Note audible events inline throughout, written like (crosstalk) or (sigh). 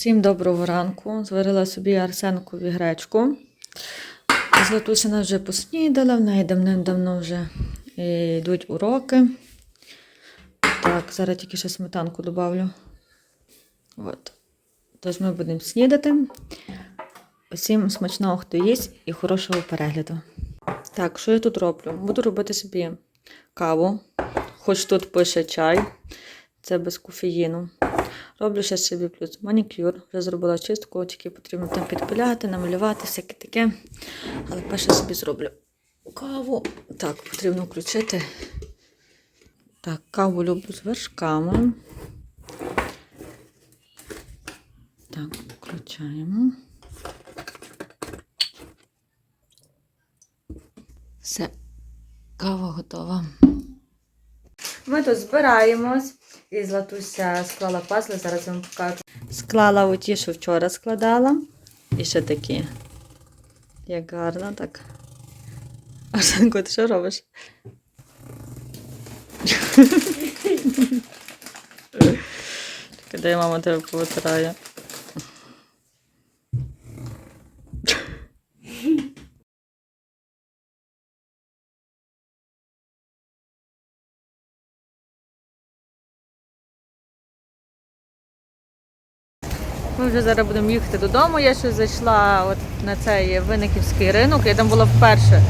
Всім доброго ранку. Зварила собі арсенкові гречку. Златусина вже поснідала, в неї давним-давно вже е, йдуть уроки. Так, зараз тільки ще сметанку додавлю. От. Тож ми будемо снідати. Усім смачного, хто їсть, і хорошого перегляду. Так, що я тут роблю? Буду робити собі каву. Хоч тут пише чай, це без кофеїну. Роблю ще собі плюс манікюр. Вже зробила чистку, тільки потрібно там підпиляти, намалювати, всяке таке. Але перше собі зроблю каву. Так, потрібно включити. Так, каву люблю з вершками. Так, включаємо. Все, кава готова. Ми тут збираємось. І Златуся склала пазли, зараз я вам покажу. Склала оті, що вчора складала. І ще такі. Як гарно, так. Арсенко, ти що робиш? Дай мама тебе повитирає. Ми вже зараз будемо їхати додому. Я ще зайшла от на цей виниківський ринок. Я там була вперше.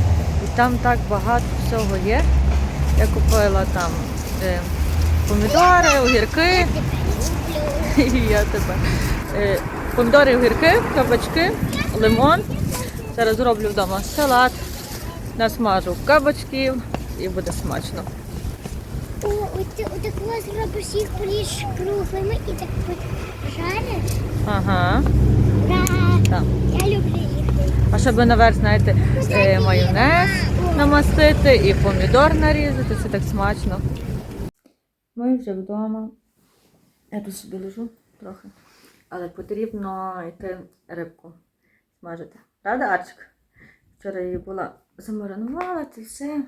І там так багато всього є. Я купила там е, помідори, огірки. І я тебе. Е, помідори, огірки, кабачки, лимон. Зараз зроблю вдома салат, насмажу кабачків і буде смачно. О, от, от коли зробиш їх поліж круглими і так жариш. Ага. Так. Я люблю їх. А щоб наверх, знаєте, е, майонез намастити і помідор нарізати, це так смачно. Ми вже вдома. Я тут собі лежу трохи. Але потрібно йти рибку смажити. Правда, Арчик? Вчора її була замаринувала, це все.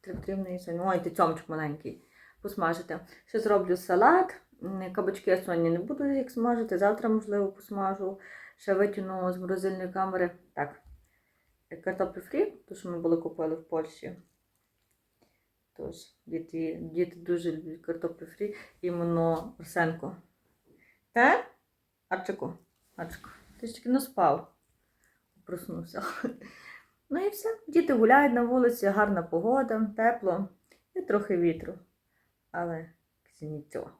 Треба Потрібно її сьогодні. Ой, ти цьомчик маленький. Посмажити. Ще зроблю салат. Кабачки я сьогодні не буду їх смажити. Завтра, можливо, посмажу. Ще витягну з морозильної камери. Так. Картоплю фрі, ту, що ми були купили в Польщі. Тож, діти, діти дуже люблять картоплю фрі. Іменно Арсенко. Те? Арчику? Арчику. Ти ж тільки не спав. Проснувся. (laughs) Ну і все. Діти гуляють на вулиці, гарна погода, тепло і трохи вітру. Але нічого.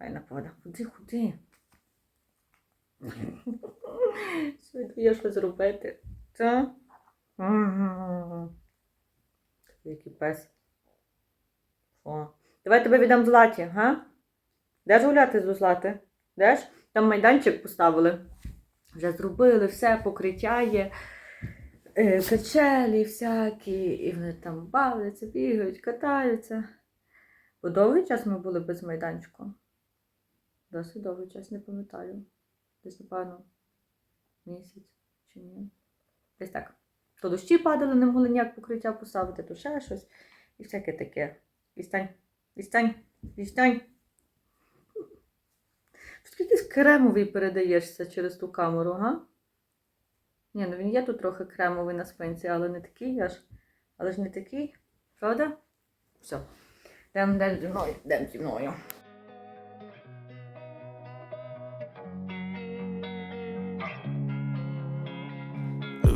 Файна погода. Ходи, ходи. Сьогодні є що зробити. Це? Який пес. О. Давай тебе віддам Златі, га? Де ж гуляти з Злати? Де ж? Там майданчик поставили. Вже зробили все, покриття є, е, качелі всякі, і вони там бавляться, бігають, катаються. Бо довгий час ми були без майданчику. Досить довгий час, не пам'ятаю. Десь, напевно, місяць чи ні. Десь так. То дощі падали, не могли ніяк покриття поставити, то ще щось. І всяке таке. Відстань, відстань, відстань. Скільки з кремовий передаєшся через ту камеру, га? Ні, ну він є тут трохи кремовий на спинці, але не такий аж. Але ж не такий. Правда? Все. Йдемо йдем зі мною, йдемо зі мною.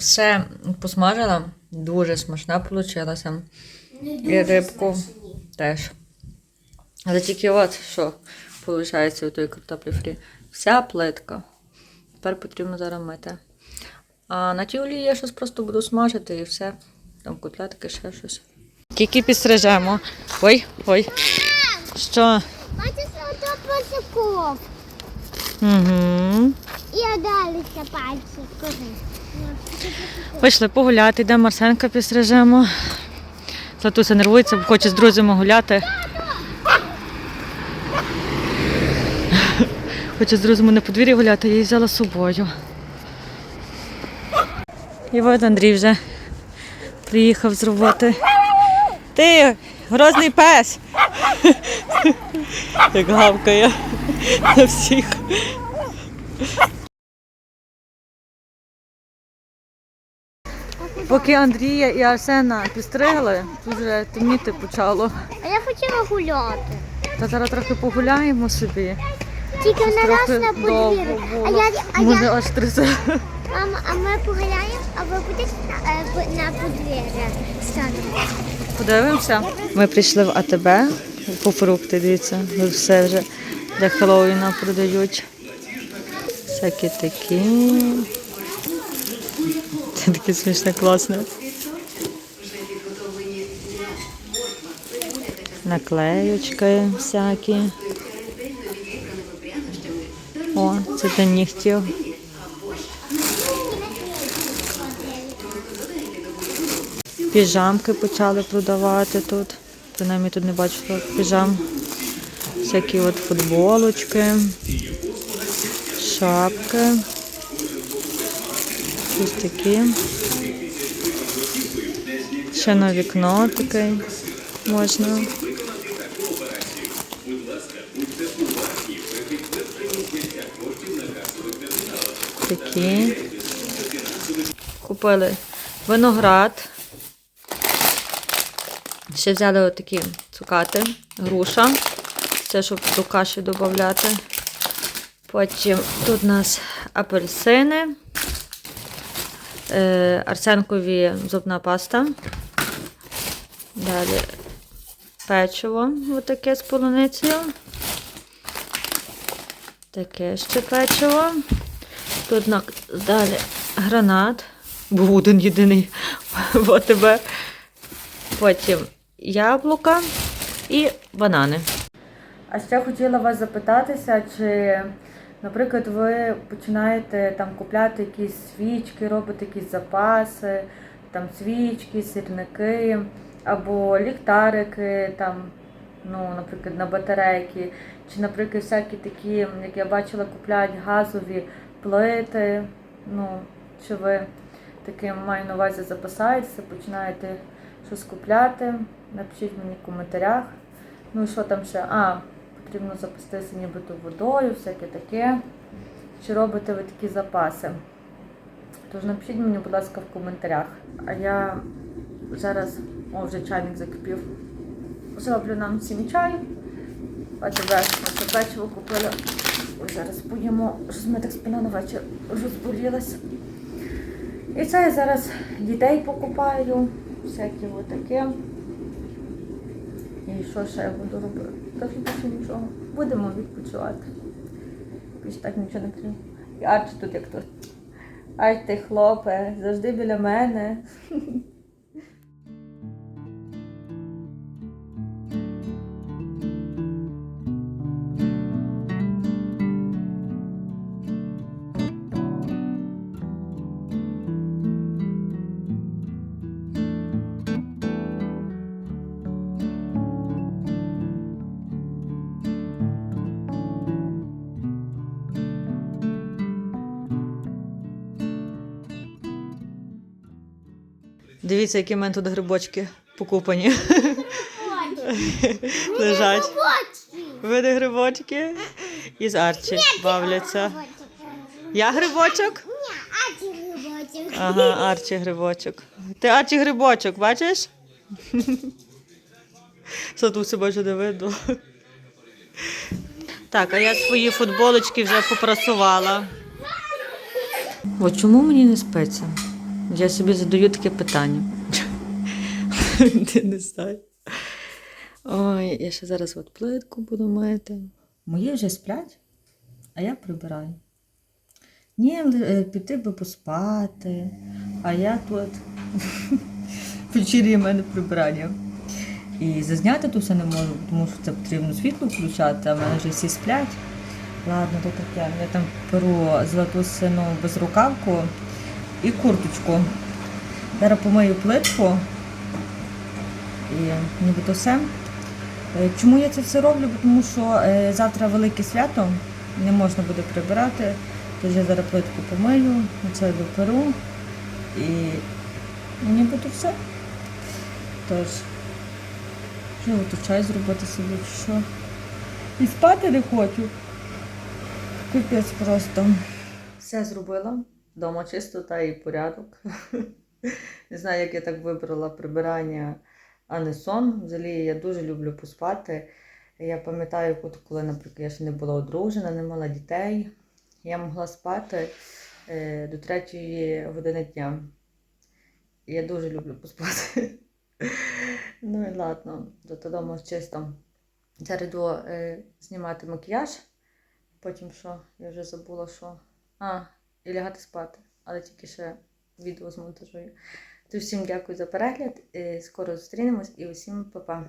Ще посмажила, дуже смачна вийшла. І рибку теж. Але тільки от що виходить у той картоплі фрі. Вся плитка. Тепер потрібно зараз мити. А на тій олії я щось просто буду смажити і все. Там котлетки, ще щось. Тільки підстрижемо. Ой, ой. Що? Бачиш, ото пасиков. Угу. І далися пальці. Вийшли погуляти, йдемо Марсенка підстрижемо. Златуся нервується, бо хоче з друзями гуляти. Хоче з друзями на подвір'ї гуляти, я її взяла з собою. І от Андрій вже приїхав з роботи. Ти, грозний пес! Як гавкає на всіх. Поки Андрія і Арсена підстригли, тут вже темніти почало. А я хотіла гуляти. Та зараз трохи погуляємо собі. Тільки на нас на довго А я, а Може я, аж мама, а ми погуляємо, а ви будете е, бу- на подвір'я станемо. Подивимося. Ми прийшли в АТБ по фрукти, дивіться, все вже для Хеллоуіна продають. Всякі такі. Таке смішне, класне. Наклеючки всякі. О, це для нігтів. Піжамки почали продавати тут. Принаймні тут не бачила піжам. Всякі от футболочки, шапки. Ось такі. Ще на вікно таке можна. Такі. Купили виноград. Ще взяли отакі цукати, груша. Це щоб до каші додати. Потім тут у нас апельсини, арсенкові зубна паста. Далі печиво отаке з полуницею. Таке ще печиво. Тут далі гранат. Був один єдиний (laughs) в АТБ. Потім яблука і банани. А ще хотіла вас запитатися, чи, наприклад, ви починаєте там купляти якісь свічки, робите якісь запаси, там свічки, сірники або ліхтарики, там, ну, наприклад, на батарейки, чи, наприклад, всякі такі, як я бачила, купляють газові плити. Ну, чи ви таким маю на увазі запасаєтеся, починаєте щось купляти, напишіть мені в коментарях. Ну що там ще? А, потрібно запастися нібито водою, всяке таке. Чи робите ви такі запаси? Тож напишіть мені, будь ласка, в коментарях. А я зараз, о, вже чайник закипів. Зроблю нам всім чай. А тебе печиво купила. Ой, зараз поїмо. Щось ми так спина на вечір розболілась. І це я зараз дітей покупаю, всякі отаке. І що ще я буду робити? Та ж більше нічого. Будемо відпочивати. Більше так нічого не крім. І Арчі тут як тут. Ай ти хлопе, завжди біля мене. Дивіться, які в мене тут грибочки покупані. Лежать. Види грибочки. І з Арчі бавляться. Я грибочок? Ні, а ти грибочок. Ага, Арчі грибочок. Ти Арчі грибочок, бачиш? Сатусі бачу, не видно. Так, а я свої футболочки вже попрасувала. От чому мені не спиться? Я собі задаю таке питання. Ти (laughs) не знаю. Ой, я ще зараз от плитку буду мити. Мої вже сплять, а я прибираю. Ні, е, піти би поспати, а я тут (laughs) вечір'я в мене прибирання. І зазняти тут все не можу, тому що це потрібно світло включати, а в мене вже всі сплять. Ладно, то таке. Я там беру золоту сину безрукавку і курточку. Зараз помию плитку. І нібито все. Е, Чому я це все роблю? Тому що е, завтра велике свято, не можна буде прибирати. Тож я зараз плитку помию, це доперу і нібито все. Тож, що тут чай зробити собі чи що? І спати не хочу. Капець просто. Все зробила. Дома чистота і порядок. (laughs) Не знаю, як я так вибрала прибирання, а не сон. Взагалі я дуже люблю поспати. Я пам'ятаю, коли, наприклад, я ще не була одружена, не мала дітей. Я могла спати е, до третьої години дня. Я дуже люблю поспати. (laughs) Ну і ладно, вдома чисто. Зараз е, знімати макіяж. Потім що? Я вже забула, що. А, і лягати спати. Але тільки ще відео змонтажую. Тож всім дякую за перегляд. Скоро зустрінемось і усім па-па.